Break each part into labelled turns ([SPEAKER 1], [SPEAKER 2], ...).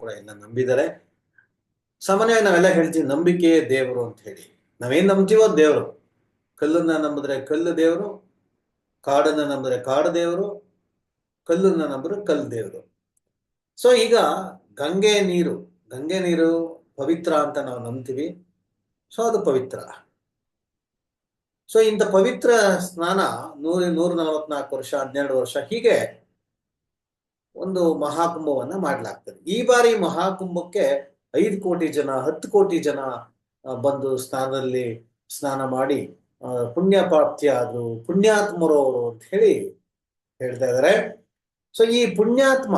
[SPEAKER 1] ಕೂಡ ಎಲ್ಲ ನಂಬಿದ್ದಾರೆ. ಸಾಮಾನ್ಯವಾಗಿ ನಾವೆಲ್ಲ ಹೇಳ್ತೀವಿ, ನಂಬಿಕೆ ದೇವರು ಅಂತ ಹೇಳಿ. ನಾವೇನ್ ನಂಬ್ತೀವೋ ದೇವರು. ಕಲ್ಲನ್ನ ನಂಬಿದ್ರೆ ಕಲ್ಲು ದೇವರು, ಕಾಡನ್ನ ನಂಬಿದ್ರೆ ಕಾಡು ದೇವರು, ಕಲ್ಲನ್ನ ನಂಬಿದ್ರೆ ಕಲ್ಲು ದೇವರು. ಸೊ ಈಗ ಗಂಗೆ ನೀರು ಗಂಗೆ ನೀರು ಪವಿತ್ರ ಅಂತ ನಾವು ನಂಬ್ತೀವಿ. ಸೊ ಅದು ಪವಿತ್ರ. ಸೊ ಇಂಥ ಪವಿತ್ರ ಸ್ನಾನ ನೂರ ನೂರ ನಲವತ್ನಾಲ್ಕು ವರ್ಷ ಹನ್ನೆರಡು ವರ್ಷ ಹೀಗೆ ಒಂದು ಮಹಾಕುಂಭವನ್ನ ಮಾಡ್ಲಾಗ್ತದೆ. ಈ ಬಾರಿ ಮಹಾಕುಂಭಕ್ಕೆ ಐದು ಕೋಟಿ ಜನ, ಹತ್ತು ಕೋಟಿ ಜನ ಬಂದು ಸ್ನಾನದಲ್ಲಿ ಸ್ನಾನ ಮಾಡಿ ಪುಣ್ಯ ಪ್ರಾಪ್ತಿ ಆದ್ರು ಪುಣ್ಯಾತ್ಮರು ಅವರು ಅಂತ ಹೇಳಿ ಹೇಳ್ತಾ ಇದ್ದಾರೆ ಸೊ ಈ ಪುಣ್ಯಾತ್ಮ,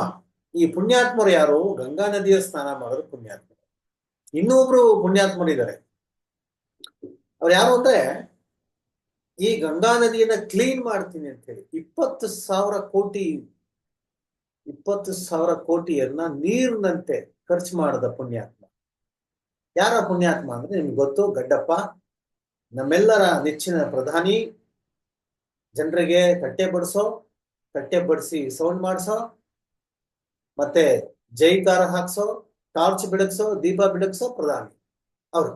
[SPEAKER 1] ಈ ಪುಣ್ಯಾತ್ಮರು ಯಾರು? ಗಂಗಾ ನದಿಯ ಸ್ನಾನ ಮಾಡೋದು ಪುಣ್ಯಾತ್ಮರು ಇನ್ನೊಬ್ರು ಪುಣ್ಯಾತ್ಮರು ಇದ್ದಾರೆ ಅವ್ರು ಯಾರು ಅಂದ್ರೆ, ಈ ಗಂಗಾ ನದಿಯನ್ನ ಕ್ಲೀನ್ ಮಾಡ್ತೀನಿ ಅಂತ ಹೇಳಿ, ಇಪ್ಪತ್ತು ಸಾವಿರ ಕೋಟಿ, ಇಪ್ಪತ್ತು ಸಾವಿರ ಕೋಟಿಯನ್ನ ನೀರಿನಂತೆ ಖರ್ಚು ಮಾಡದ ಪುಣ್ಯಾತ್ಮ. ಯಾರ ಪುಣ್ಯಾತ್ಮ ಅಂದ್ರೆ ನಿಮ್ಗೆ ಗೊತ್ತು, ಗಡ್ಡಪ್ಪ, ನಮ್ಮೆಲ್ಲರ ನೆಚ್ಚಿನ ಪ್ರಧಾನಿ, ಜನರಿಗೆ ತಟ್ಟೆ ಬಡಿಸೋ, ತಟ್ಟೆ ಬಡಿಸಿ ಸೌಂಡ್ ಮಾಡಿಸೋ, ಮತ್ತೆ ಜೈಕಾರ ಹಾಕ್ಸೋ ಟಾರ್ಚ್ ಬೆಳಗ್ಸೋ ದೀಪ ಬೆಳಗ್ಸೋ ಪ್ರಧಾನಿ ಅವರು.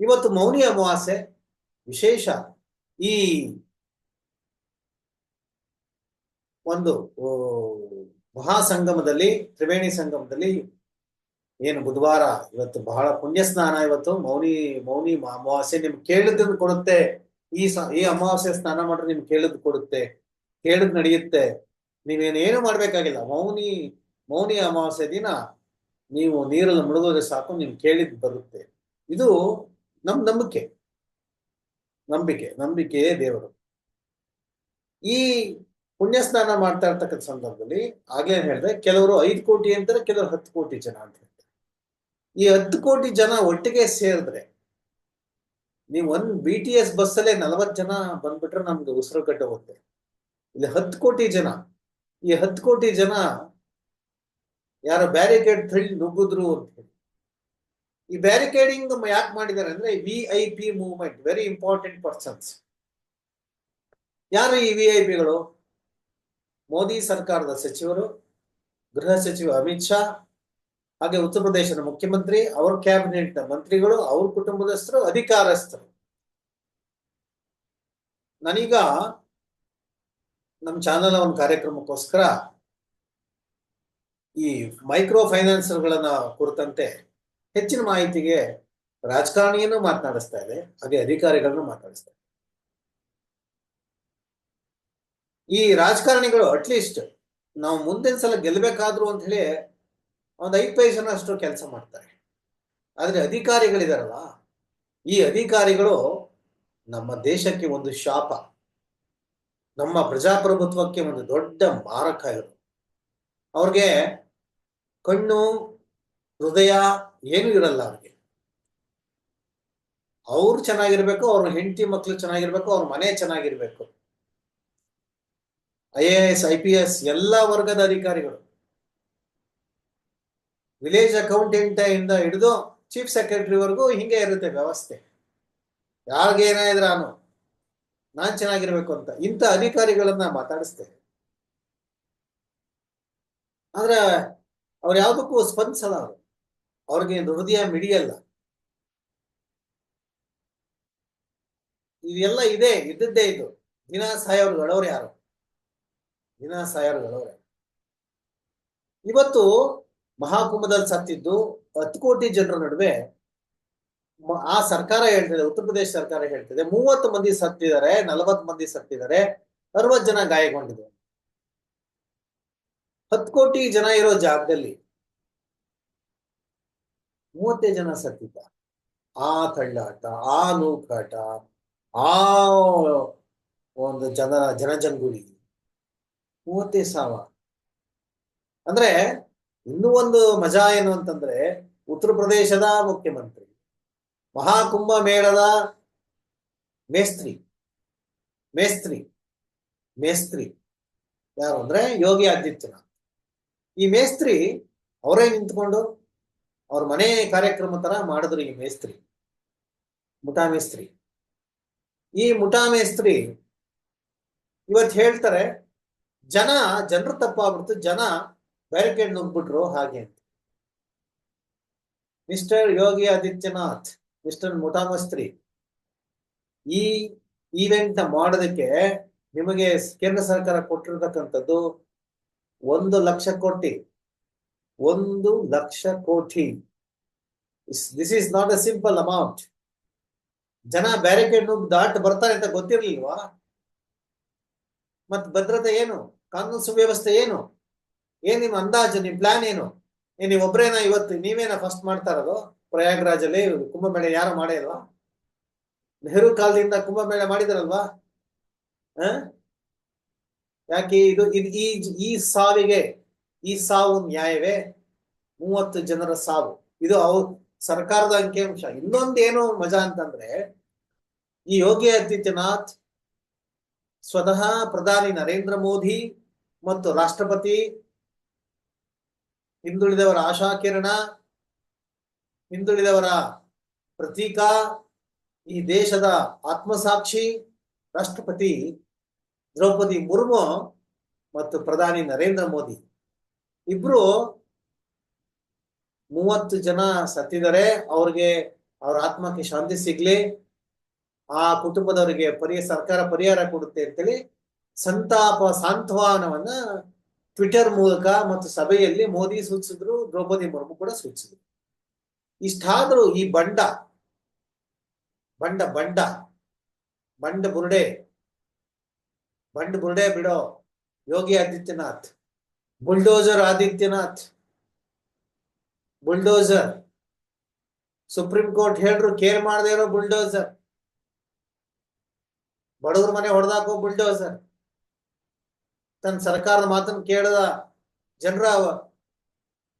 [SPEAKER 1] ಇವತ್ತು ಮೌನಿ ಅಮಾವಾಸ್ಯೆ ವಿಶೇಷ. ಈ ಒಂದು ಮಹಾ ಮಹಾಸಂಗಮದಲ್ಲಿ, ತ್ರಿವೇಣಿ ಸಂಗಮದಲ್ಲಿ ಏನು ಬುಧವಾರ ಇವತ್ತು ಬಹಳ ಪುಣ್ಯ ಸ್ನಾನ ಇವತ್ತು. ಮೌನಿ ಮೌನಿ ಅಮಾವಾಸ್ಯೆ ನಿಮ್ಗೆ ಕೇಳಿದ್ದನ್ನು ಕೊಡುತ್ತೆ. ಈ ಈ ಅಮಾವಾಸ್ಯೆ ಸ್ನಾನ ಮಾಡ್ರೆ ನಿಮ್ಗೆ ಕೇಳಿದ್ ಕೊಡುತ್ತೆ. ಕೇಳಿದ್ ನಡೆಯುತ್ತೆ. ನೀವೇನೇನು ಮಾಡ್ಬೇಕಾಗಿಲ್ಲ. ಮೌನಿ ಮೌನಿ ಅಮಾವಾಸ್ಯೆ ದಿನ ನೀವು ನೀರಲ್ಲಿ ಮುಳುಗೋದ್ರೆ ಸಾಕು, ನೀವು ಕೇಳಿದ್ ಬರುತ್ತೆ. ಇದು ನಮ್ ನಂಬಿಕೆ. ನಂಬಿಕೆ, ನಂಬಿಕೆಯೇ ದೇವರು. ಈ ಪುಣ್ಯ ಸ್ನಾನ ಮಾಡ್ತಾ ಇರ್ತಕ್ಕಂಥ ಸಂದರ್ಭದಲ್ಲಿ ಆಗ್ಲೇ ಹೇಳಿದೆ, ಕೆಲವರು ಐದು ಕೋಟಿ ಅಂತಾರೆ, ಕೆಲವರು ಹತ್ತು ಕೋಟಿ ಜನ ಅಂತ ಹೇಳ್ತಾರೆ. ಈ ಹತ್ತು ಕೋಟಿ ಜನ ಒಟ್ಟಿಗೆ ಸೇರಿದ್ರೆ, ನೀವು ಒಂದ್ ಬಿ ಟಿ ಎಸ್ ಬಸ್ಸಲ್ಲೇ ನಲವತ್ತು ಜನ ಬಂದ್ಬಿಟ್ರೆ ನಮ್ಗೆ ಉಸಿರು ಹೋಗುತ್ತೆ. ಇಲ್ಲಿ ಹತ್ತು ಕೋಟಿ ಜನ, ಈ ಹತ್ತು ಕೋಟಿ ಜನ ಯಾರೋ ಬ್ಯಾರಿಕೇಡ್ ಥ್ರಿಲ್ ನುಗ್ಗಿದ್ರು ಅಂತ ಹೇಳಿ. ಈ ಬ್ಯಾರಿಕೇಡಿಂಗ್ ಯಾಕೆ ಮಾಡಿದ್ದಾರೆ ಅಂದ್ರೆ V I P movement very important persons ಯಾರು ಈ ವಿ ಐ ಪಿಗಳು ಮೋದಿ ಸರ್ಕಾರದ ಸಚಿವರು, ಗೃಹ ಸಚಿವ ಅಮಿತ್ ಶಾ, ಹಾಗೆ ಉತ್ತರ ಪ್ರದೇಶದ ಮುಖ್ಯಮಂತ್ರಿ, ಅವ್ರ ಕ್ಯಾಬಿನೆಟ್ ಮಂತ್ರಿಗಳು, ಅವ್ರ ಕುಟುಂಬದಸ್ಥರು, ಅಧಿಕಾರಸ್ಥರು. ನನೀಗ ನಮ್ಮ ಚಾನಲ್ ಒಂದು ಕಾರ್ಯಕ್ರಮಕ್ಕೋಸ್ಕರ ಈ ಮೈಕ್ರೋ ಫೈನಾನ್ಸ್ಗಳನ್ನ ಕುರಿತಂತೆ ಹೆಚ್ಚಿನ ಮಾಹಿತಿಗೆ ರಾಜಕಾರಣಿಯನ್ನು ಮಾತನಾಡಿಸ್ತಾ ಇದೆ, ಹಾಗೆ ಅಧಿಕಾರಿಗಳನ್ನು ಮಾತಾಡಿಸ್ತಾ ಇದೆ. ಈ ರಾಜಕಾರಣಿಗಳು ಅಟ್ಲೀಸ್ಟ್ ನಾವು ಮುಂದಿನ ಸಲ ಗೆಲ್ಲಬೇಕಾದ್ರು ಅಂತ ಹೇಳಿ ಒಂದು ಐದು ಪೈಸನಷ್ಟು ಕೆಲಸ ಮಾಡ್ತಾರೆ. ಆದರೆ ಅಧಿಕಾರಿಗಳಿದಾರಲ್ಲ, ಈ ಅಧಿಕಾರಿಗಳು ನಮ್ಮ ದೇಶಕ್ಕೆ ಒಂದು ಶಾಪ. ನಮ್ಮ ಪ್ರಜಾಪ್ರಭುತ್ವಕ್ಕೆ ಒಂದು ದೊಡ್ಡ ಮಾರಕ ಇವರು. ಅವ್ರಿಗೆ ಕಣ್ಣು, ಹೃದಯ ಏನು ಇರಲ್ಲ ಅವ್ರಿಗೆ. ಅವ್ರು ಚೆನ್ನಾಗಿರ್ಬೇಕು, ಅವ್ರ ಹೆಂಡತಿ ಮಕ್ಳು ಚೆನ್ನಾಗಿರ್ಬೇಕು, ಅವ್ರ ಮನೆ ಚೆನ್ನಾಗಿರ್ಬೇಕು. I A S, I P S ಎಲ್ಲ ವರ್ಗದ ಅಧಿಕಾರಿಗಳು. ವಿಲೇಜ್ ಅಕೌಂಟೆಂಟ್ ಇಂದ ಹಿಡಿದು ಚೀಫ್ ಸೆಕ್ರೆಟರಿವರೆಗೂ ಹಿಂಗೆ ಇರುತ್ತೆ ವ್ಯವಸ್ಥೆ. ಯಾರಿಗೇನಾದ್ರೆ ನಾನು ನಾನ್ ಚೆನ್ನಾಗಿರ್ಬೇಕು ಅಂತ ಇಂಥ ಅಧಿಕಾರಿಗಳನ್ನ ಮಾತಾಡಿಸ್ತೇನೆ ಆದ್ರೆ ಅವ್ರು ಯಾವುದಕ್ಕೂ ಸ್ಪಂದಿಸಲ್ಲ ಅವರು. ಅವ್ರಿಗೆ ಹೃದಯ ಮಿಡಿಯಲ್ಲ. ಇದೆಲ್ಲ ಇದೆ, ಇದ್ದದ್ದೇ ಇದು. ದಿನಾ ಸಾಯೋರು ಗಳವ್ರು ಯಾರು? ದಿನಾ ಸಾಯೋರು ಗಳವ್ರೆ. ಇವತ್ತು ಮಹಾಕುಂಭದಲ್ಲಿ ಸತ್ತಿದ್ದು ಹತ್ತು ಕೋಟಿ ಜನರ ನಡುವೆ ಆ ಸರ್ಕಾರ ಹೇಳ್ತಿದೆ, ಉತ್ತರ ಪ್ರದೇಶ ಸರ್ಕಾರ ಹೇಳ್ತಿದೆ, ಮೂವತ್ತು ಮಂದಿ ಸತ್ತಿದ್ದಾರೆ, ನಲವತ್ತು ಮಂದಿ ಸತ್ತಿದ್ದಾರೆ, ಅರವತ್ತು ಜನ ಗಾಯಗೊಂಡಿದೆ ಹತ್ತು ಕೋಟಿ ಜನ ಇರೋ ಜಾಗದಲ್ಲಿ ಮೂವತ್ತೇ ಜನ ಸತ್ತಿದ್ದ. ಆ ತಳ್ಳಾಟ ಆ ನೂಕಾಟ, ಆ ಒಂದು ಜನ, ಜನಜಂಗುಳಿ ಮೂವತ್ತೇ ಸಾವ. ಅಂದ್ರೆ ಇನ್ನೂ ಒಂದು ಮಜಾ ಏನು ಅಂತಂದ್ರೆ ಉತ್ತರ ಪ್ರದೇಶದ ಮುಖ್ಯಮಂತ್ರಿ, ಮಹಾಕುಂಭ ಮೇಳದ ಮೇಸ್ತ್ರಿ ಮೇಸ್ತ್ರಿ ಮೇಸ್ತ್ರಿ. ಯಾರು ಅಂದ್ರೆ ಯೋಗಿ ಆದಿತ್ಯನಾಥ್. ಈ ಮೇಸ್ತ್ರಿ ಅವರೇ ನಿಂತ್ಕೊಂಡು ಅವ್ರ ಮನೆ ಕಾರ್ಯಕ್ರಮ ತರ ಮಾಡಿದ್ರು ಈ ಮೇಸ್ತ್ರಿ, ಮುಠಾ ಮೇಸ್ತ್ರಿ. ಈ ಮುಠಾ ಮೇಸ್ತ್ರಿ ಇವತ್ ಹೇಳ್ತಾರೆ, ಜನ, ಜನರು ತಪ್ಪಾಗ್ಬಿಡ್ತು, ಜನ ಬ್ಯಾರಿಕೇಡ್ ನುಗ್ಬಿಟ್ರು ಹಾಗೆ ಅಂತ. ಮಿಸ್ಟರ್ ಯೋಗಿ ಆದಿತ್ಯನಾಥ್ ಮಿಸ್ಟರ್ ಮುಠಾ ಮೇಸ್ತ್ರಿ, ಈ ಈವೆಂಟ್ ಮಾಡೋದಕ್ಕೆ ನಿಮಗೆ ಕೇಂದ್ರ ಸರ್ಕಾರ ಕೊಟ್ಟಿರ್ತಕ್ಕಂಥದ್ದು ಒಂದು ಲಕ್ಷ ಕೋಟಿ. ಒಂದು ಲಕ್ಷ ಕೋಟಿ. This is not a simple amount ಜನ ಬ್ಯಾರಿಕೇಡ್ ದಾಟ್ ಬರ್ತಾರೆ ಅಂತ ಗೊತ್ತಿರ್ಲಿಲ್ವಾ? ಮತ್ ಭದ್ರತೆ ಏನು? ಕಾನೂನು ಸುವ್ಯವಸ್ಥೆ ಏನು? ಏನ್ ನಿಮ್ ಅಂದಾಜು, ನಿಮ್ ಪ್ಲಾನ್ ಏನು? ನೀವ್ ಒಬ್ರೇನ ಇವತ್ತು? ನೀವೇನ ಫಸ್ಟ್ ಮಾಡ್ತಾ ಇರೋದು? ಪ್ರಯಾಗ್ರಾಜಲ್ಲಿ ಕುಂಭಮೇಳ ಯಾರು ಮಾಡೇ ನೆಹರು ಕಾಲದಿಂದ ಕುಂಭಮೇಳ ಮಾಡಿದಾರಲ್ವಾ? ಹ? ಯಾಕೆ ಇದು ಇದು ಈ ಈ ಸಾವಿಗೆ, ಈ ಸಾವು ನ್ಯಾಯವೇ? ಮೂವತ್ತು ಜನರ ಸಾವು. ಇದು ಅವ್ ಸರ್ಕಾರದ ಅಂಕಿಅಂಶ. ಏನು ಮಜಾ ಅಂತಂದ್ರೆ, ಈ ಯೋಗಿ ಆದಿತ್ಯನಾಥ್ ಸ್ವತಃ ಪ್ರಧಾನಿ ನರೇಂದ್ರ ಮೋದಿ ಮತ್ತು ರಾಷ್ಟ್ರಪತಿ ಹಿಂದುಳಿದವರ ಆಶಾಕಿರಣ ಹಿಂದುಳಿದವರ ಪ್ರತೀಕ, ಈ ದೇಶದ ಆತ್ಮಸಾಕ್ಷಿ ರಾಷ್ಟ್ರಪತಿ ದ್ರೌಪದಿ ಮುರ್ಮು ಮತ್ತು ಪ್ರಧಾನಿ ನರೇಂದ್ರ ಮೋದಿ. ಇಬ್ರು ಮೂವತ್ತು ಜನ ಸತ್ತಿದ್ದಾರೆ. ಅವ್ರಿಗೆ ಅವ್ರ ಆತ್ಮಕ್ಕೆ ಶಾಂತಿ ಸಿಗ್ಲಿ. ಆ ಕುಟುಂಬದವರಿಗೆ ಪರಿಯ ಸರ್ಕಾರ ಪರಿಹಾರ ಕೊಡುತ್ತೆ ಅಂತೇಳಿ ಸಂತಾಪ ಸಾಂತ್ವನವನ್ನ ಟ್ವಿಟರ್ ಮೂಲಕ ಮತ್ತು ಸಭೆಯಲ್ಲಿ ಮೋದಿ ಸೂಚಿಸಿದ್ರು, ದ್ರೌಪದಿ ಮುರ್ಮು ಕೂಡ ಸೂಚಿಸಿದ್ರು. ಇಷ್ಟಾದ್ರೂ ಈ ಬಂಡ ಬಂಡ ಬಂಡ ಬಂಡ ಬುರುಡೆ ಬಂಡ ಬುರುಡೆ ಬಿಡೋ. Yogi Adityanath. Bulldozer Adityanath. Bulldozer. Supreme court ಹೇಳ್ರು, care ಮಾಡದೇ ಇರೋ ಬುಲ್ಡೋಸರ್. ಬಡವ್ರ ಮನೆ ಹೊಡೆದಾಕೋ ಬುಲ್ಡೋಸರ್. ತನ್ನ ಸರ್ಕಾರದ ಮಾತನ್ನು ಕೇಳದ ಜನರ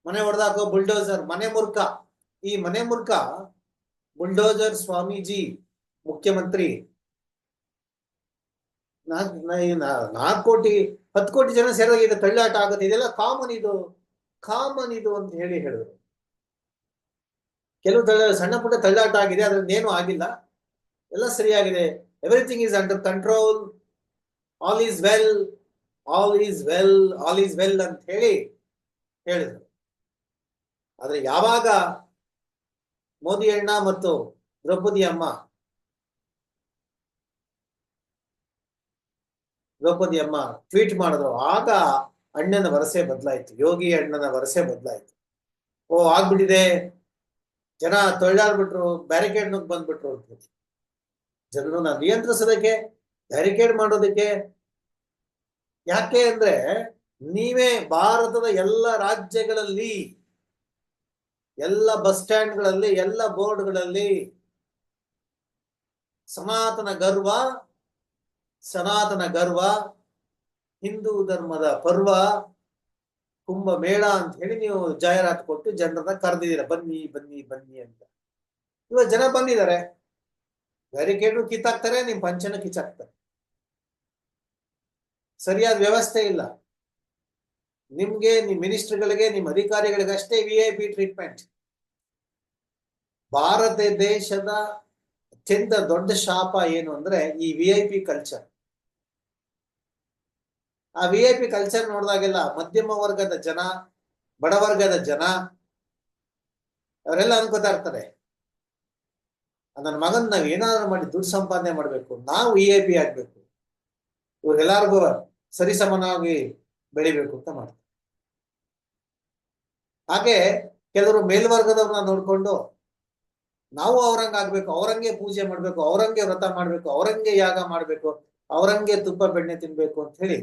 [SPEAKER 1] ಮನೆ ಹೊಡೆದಾಕೋ ಬುಲ್ಡೋಸರ್. ಮನೆ ಮುರ್ಕ ಈ ಮನೆ ಮುರ್ಕ ಬುಲ್ಡೋಸರ್ ಸ್ವಾಮೀಜಿ ಮುಖ್ಯಮಂತ್ರಿ ನಾಲ್ಕು ಕೋಟಿ, ಹತ್ತು ಕೋಟಿ ಜನ ಸೇರಿದಾಗ ಇದು ತಳ್ಳಾಟ ಆಗುತ್ತೆ. ಇದೆಲ್ಲ ಕಾಮನ್ ಇದು ಕಾಮನ್ ಇದು ಅಂತ ಹೇಳಿ ಹೇಳಿದ್ರು. ಕೆಲವು ತಳ್ಳ, ಸಣ್ಣ ಪುಟ್ಟ ತಳ್ಳಾಟ ಆಗಿದೆ ಏನು ಆಗಿಲ್ಲ. ಎಲ್ಲ ಸರಿಯಾಗಿದೆ. Everything is under control all is well all is well all is well ಅಂತ ಹೇಳಿ ಹೇಳಿದ್ರು. ಆದ್ರೆ ಯಾವಾಗ ಮೋದಿ ಅಣ್ಣ ಮತ್ತು ದ್ರೌಪದಿ ಅಮ್ಮ ದ್ರೌಪದಿ ಅಮ್ಮ ಟ್ವೀಟ್ ಮಾಡಿದ್ರು, ಆಗ ಅಣ್ಣನ ವರಸೆ ಬದಲಾಯ್ತು, ಯೋಗಿ ಅಣ್ಣನ ವರಸೆ ಬದಲಾಯ್ತು. ಓ, ಆಗ್ಬಿಟ್ಟಿದೆ. ಜನ ತೊಳ್ಳಾಡ್ಬಿಟ್ರು ಬ್ಯಾರಿಕೇಡ್ ನುಗ್ ಬಂದ್ಬಿಟ್ರು ಹೇಳಿ ಜನರನ್ನ ನಿಯಂತ್ರಿಸೋದಕ್ಕೆ ಬ್ಯಾರಿಕೇಡ್ ಮಾಡೋದಕ್ಕೆ ಯಾಕೆ ಅಂದ್ರೆ ನೀವೇ ಭಾರತದ ಎಲ್ಲ ರಾಜ್ಯಗಳಲ್ಲಿ, ಎಲ್ಲ ಬಸ್ ಸ್ಟ್ಯಾಂಡ್ಗಳಲ್ಲಿ, ಎಲ್ಲ ಬೋರ್ಡ್ಗಳಲ್ಲಿ ಸನಾತನ ಗರ್ವ ಸನಾತನ ಗರ್ವ, ಹಿಂದೂ ಧರ್ಮದ ಪರ್ವ, ಕುಂಭ ಮೇಳ ಅಂತ ಹೇಳಿ ನೀವು ಜಾಹೀರಾತು ಕೊಟ್ಟು ಜನರನ್ನ ಕರೆದಿದ್ದೀರ, ಬನ್ನಿ ಬನ್ನಿ ಬನ್ನಿ ಅಂತ. ಇವ ಜನ ಬಂದಿದ್ದಾರೆ. ಬ್ಯಾರಿಕೇಡು ಕಿತ್ತಾಕ್ತಾರೆ, ನಿಮ್ ಪಂಚನ ಕಿಚ್ಚಾಕ್ತಾರೆ. ಸರಿಯಾದ ವ್ಯವಸ್ಥೆ ಇಲ್ಲ. ನಿಮ್ಗೆ, ನಿಮ್ ಮಿನಿಸ್ಟರ್ಗಳಿಗೆ, ನಿಮ್ ಅಧಿಕಾರಿಗಳಿಗೆ ಅಷ್ಟೇ V I P treatment Bharat ದೇಶದ ಅತ್ಯಂತ ದೊಡ್ಡ ಶಾಪ ಏನು ಅಂದ್ರೆ ಈ ವಿ ಐ ಪಿ ಕಲ್ಚರ್ ಆ ವಿ ಐ ಪಿ ಕಲ್ಚರ್ ನೋಡಿದಾಗೆಲ್ಲ ಮಧ್ಯಮ ವರ್ಗದ ಜನ ಬಡವರ್ಗದ ಜನ, ಅವರೆಲ್ಲ ಅನ್ಕೋತಾ ಇರ್ತಾರೆ. ನನ್ನ ಮಗನ್ ನಾವ್ ಏನಾದ್ರು ಮಾಡಿ ದುಡ್ಡು ಸಂಪಾದನೆ ಮಾಡ್ಬೇಕು, ನಾವು ವಿ ಐ ಪಿ ಆಗ್ಬೇಕು. ಇವ್ರಿಗೆಲ್ಲರಿಗೂ ಸರಿಸಮನಾಗಿ ಬೆಳಿಬೇಕು ಅಂತ ಮಾಡ್ತಾರೆ. ಹಾಗೆ ಕೆಲವರು ಮೇಲ್ವರ್ಗದವ್ರನ್ನ ನೋಡ್ಕೊಂಡು ನಾವು ಅವರಂಗೆ ಆಗ್ಬೇಕು, ಅವರಂಗೆ ಪೂಜೆ ಮಾಡ್ಬೇಕು, ಅವರಂಗೆ ವ್ರತ ಮಾಡ್ಬೇಕು, ಅವರಂಗೆ ಯಾಗ ಮಾಡ್ಬೇಕು, ಅವರಂಗೆ ತುಪ್ಪ, ಬೆಣ್ಣೆ ತಿನ್ಬೇಕು ಅಂತ ಹೇಳಿ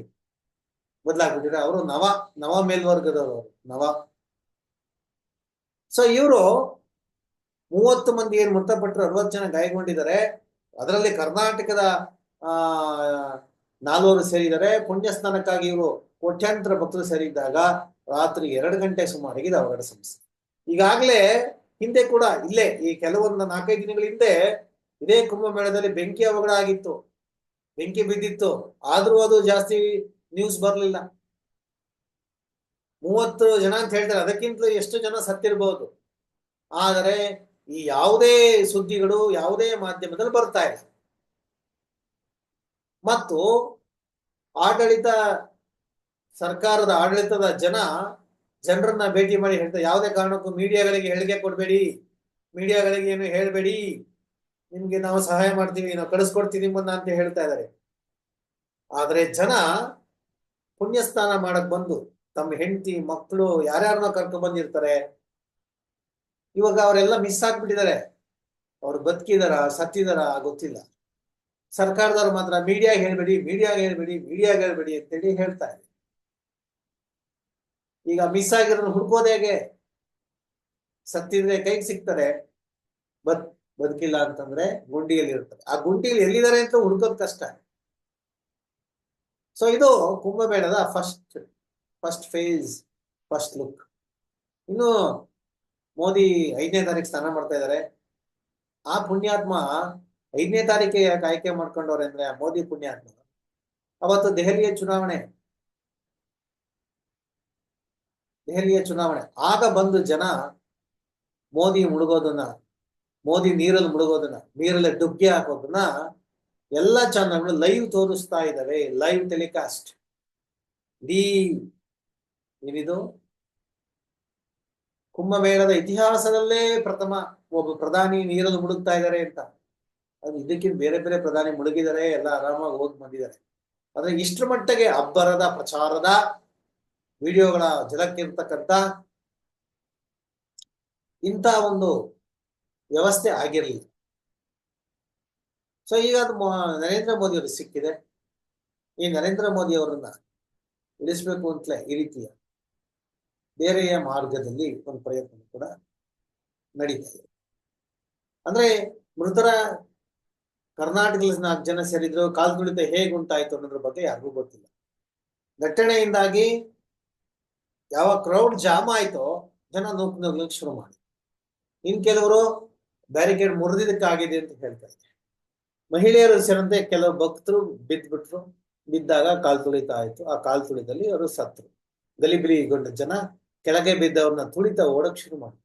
[SPEAKER 1] ಬದಲಾಗ್ಬಿಟ್ಟಿದ್ರೆ ಅವರು ನವ ನವ ಮೇಲ್ವರ್ಗದವರು, ನವ. ಸೊ ಇವರು ಮೂವತ್ತು ಮಂದಿ ಏನು ಮೃತಪಟ್ಟರು ಅರವತ್ತು ಜನ ಗಾಯಗೊಂಡಿದ್ದಾರೆ. ಅದರಲ್ಲಿ ಕರ್ನಾಟಕದ, ಆ, ನಾಲ್ವರು ಸೇರಿದ್ದಾರೆ. ಪುಣ್ಯ ಸ್ನಾನಕ್ಕಾಗಿ ಇವರು ಕೋಟ್ಯಾಂತರ ಭಕ್ತರು ಸೇರಿದ್ದಾಗ ರಾತ್ರಿ ಎರಡು ಗಂಟೆ ಸುಮಾರಿಗೆ ಇದು ಅವಘಡ ಸಂಸ್ಥೆ ಈಗಾಗಲೇ ಹಿಂದೆ ಕೂಡ ಇಲ್ಲೇ, ಈ ಕೆಲವೊಂದು ನಾಲ್ಕೈದು ದಿನಗಳ ಹಿಂದೆ ಇದೇ ಕುಂಭಮೇಳದಲ್ಲಿ ಬೆಂಕಿ ಅವಘಡ ಆಗಿತ್ತು. ಬೆಂಕಿ ಬಿದ್ದಿತ್ತು. ಆದ್ರೂ ಅದು ಜಾಸ್ತಿ ನ್ಯೂಸ್ ಬರಲಿಲ್ಲ. ಮೂವತ್ತು ಜನ ಅಂತ ಹೇಳ್ತಾರೆ, ಅದಕ್ಕಿಂತಲೂ ಎಷ್ಟು ಜನ ಸತ್ತಿರಬಹುದು ಆದರೆ ಈ ಯಾವುದೇ ಸುದ್ದಿಗಳು ಯಾವುದೇ ಮಾಧ್ಯಮದಲ್ಲಿ ಬರ್ತಾ ಇಲ್ಲ. ಮತ್ತು ಆಡಳಿತ, ಸರ್ಕಾರದ ಆಡಳಿತದ ಜನ ಜನರನ್ನ ಭೇಟಿ ಮಾಡಿ ಹೇಳ್ತಾರೆ ಯಾವುದೇ ಕಾರಣಕ್ಕೂ ಮೀಡಿಯಾಗಳಿಗೆ ಹೇಳಿಕೆ ಕೊಡಬೇಡಿ. ಮೀಡಿಯಾಗಳಿಗೆ ಏನು ಹೇಳಬೇಡಿ. ನಿಮ್ಗೆ ನಾವು ಸಹಾಯ ಮಾಡ್ತೀವಿ, ನಾವು ಕಳಿಸ್ಕೊಡ್ತೀವಿ ನಿಮ್ಮನ್ನ ಅಂತ ಹೇಳ್ತಾ ಇದ್ದಾರೆ. ಆದ್ರೆ ಜನ ಪುಣ್ಯಸ್ನಾನ ಮಾಡಕ್ ಬಂದು ತಮ್ಮ ಹೆಂಡತಿ ಮಕ್ಕಳು ಯಾರ್ಯಾರನ್ನ ಕರ್ಕೊಂಡ್ ಬಂದಿರ್ತಾರೆ. ಇವಾಗ ಅವರೆಲ್ಲ ಮಿಸ್ ಆಗ್ಬಿಟ್ಟಿದ್ದಾರೆ. ಅವ್ರು ಬದುಕಿದಾರ, ಸತ್ತಿದಾರ ಗೊತ್ತಿಲ್ಲ. ಸರ್ಕಾರದವ್ರು ಮಾತ್ರ ಮೀಡಿಯಾಗ ಹೇಳ್ಬೇಡಿ ಮೀಡಿಯಾಗ ಹೇಳ್ಬೇಡಿ ಮೀಡಿಯಾಗ ಹೇಳ್ಬೇಡಿ ಅಂತೇಳಿ ಹೇಳ್ತಾ ಇದೆ ಈಗ ಮಿಸ್ ಆಗಿರೋದು ಹುಡ್ಕೋದು ಹೇಗೆ? ಸತ್ತಿದ್ರೆ ಕೈಗೆ ಸಿಗ್ತಾರೆ, ಬದ್, ಬದುಕಿಲ್ಲ ಅಂತಂದ್ರೆ ಗುಂಡಿಯಲ್ಲಿ ಇರ್ತಾರೆ ಆ ಗುಂಡಿಯಲ್ಲಿ ಎಲ್ಲಿದ್ದಾರೆ ಅಂತ ಹುಡ್ಕೋದ್ ಕಷ್ಟ. ಸೊ ಇದು ಕುಂಭಮೇಳದ first first phase first look ಇನ್ನು ಮೋದಿ ಐದನೇ ತಾರೀಕು ಸ್ನಾನ ಮಾಡ್ತಾ ಇದ್ದಾರೆ. ಆ ಪುಣ್ಯಾತ್ಮ ಐದನೇ ತಾರೀಕಿಗೆ ಯಾಕೆ ಆಯ್ಕೆ ಮಾಡ್ಕೊಂಡವ್ರೆ ಅಂದ್ರೆ ಮೋದಿ ಪುಣ್ಯಾತ್ಮ. ಅವತ್ತು ದೆಹಲಿಯ ಚುನಾವಣೆ. ದೆಹಲಿಯ ಚುನಾವಣೆ. ಆಗ ಬಂದು ಜನ ಮೋದಿ ಮುಳುಗೋದನ್ನ, ಮೋದಿ ನೀರಲ್ಲಿ ಮುಳುಗೋದನ್ನ, ನೀರಲ್ಲಿ ಡುಗ್ಗೆ ಹಾಕೋದನ್ನ ಎಲ್ಲ ಚಾನಲ್ಗಳು ಲೈವ್ ತೋರಿಸ್ತಾ ಇದ್ದಾವೆ ಲೈವ್ ಟೆಲಿಕಾಸ್ಟ್ ಇಡೀ ಏನಿದು ಕುಂಭಮೇಳದ ಇತಿಹಾಸದಲ್ಲೇ ಪ್ರಥಮ ಒಬ್ಬ ಪ್ರಧಾನಿ ನೀರನ್ನು ಮುಳುಗ್ತಾ ಇದ್ದಾರೆ ಅಂತ. ಅದು ಇದಕ್ಕಿಂತ ಬೇರೆ ಬೇರೆ ಪ್ರಧಾನಿ ಮುಳುಗಿದ್ದಾರೆ ಎಲ್ಲ ಆರಾಮಾಗಿ ಹೋಗಿ ಬಂದಿದ್ದಾರೆ. ಆದ್ರೆ ಇಷ್ಟರ ಮಟ್ಟಿಗೆ ಅಬ್ಬರದ ಪ್ರಚಾರದ ವಿಡಿಯೋಗಳ ಜಲಕ್ಕಿರ್ತಕ್ಕಂಥ ಇಂಥ ಒಂದು ವ್ಯವಸ್ಥೆ ಆಗಿರಲಿಲ್ಲ. ಸೊ ಈಗ ಅದು ನರೇಂದ್ರ ಮೋದಿ ಅವರಿಗೆ ಸಿಕ್ಕಿದೆ. ಈ ನರೇಂದ್ರ ಮೋದಿ ಅವರನ್ನ ಇಳಿಸ್ಬೇಕು ಅಂತಲೇ ಈ ರೀತಿಯ ಬೇರೆಯ ಮಾರ್ಗದಲ್ಲಿ ಒಂದು ಪ್ರಯತ್ನ ಕೂಡ ನಡೀತಾ ಇದೆ. ಅಂದ್ರೆ ಮೃತರ ಕರ್ನಾಟಕದಲ್ಲಿ ನಾಲ್ಕು ಜನ ಸೇರಿದ್ರು, ಕಾಲ್ ತುಳಿತ ಹೇಗೆ ಉಂಟಾಯ್ತು ಅನ್ನೋದ್ರ ಬಗ್ಗೆ ಯಾರಿಗೂ ಗೊತ್ತಿಲ್ಲ. ದಟ್ಟಣೆಯಿಂದಾಗಿ ಯಾವ ಕ್ರೌಡ್ ಜಾಮ್ ಆಯ್ತೋ ಜನ ನೂಕ್ ನೋಗ್ಲಿಕ್ಕೆ ಶುರು ಮಾಡಿ ಇನ್ ಕೆಲವರು ಬ್ಯಾರಿಕೇಡ್ ಮುರಿದಿದ್ದಕ್ಕಾಗಿದೆ ಅಂತ ಹೇಳ್ತಾ ಮಹಿಳೆಯರು ಸೇರಿದಂತೆ ಕೆಲವು ಭಕ್ತರು ಬಿದ್ದ್ಬಿಟ್ರು ಬಿದ್ದಾಗ ಕಾಲ್ ತುಳಿತ ಆಯ್ತು. ಆ ಕಾಲ್ ತುಳಿದಲ್ಲಿ ಅವರು ಸತ್ರು ಗಲಿಬಿಲಿಗೊಂಡ ಜನ ಕೆಳಗೆ ಬಿದ್ದವ್ರನ್ನ ತುಳಿತ ಓಡಕ್ ಶುರು ಮಾಡಿ.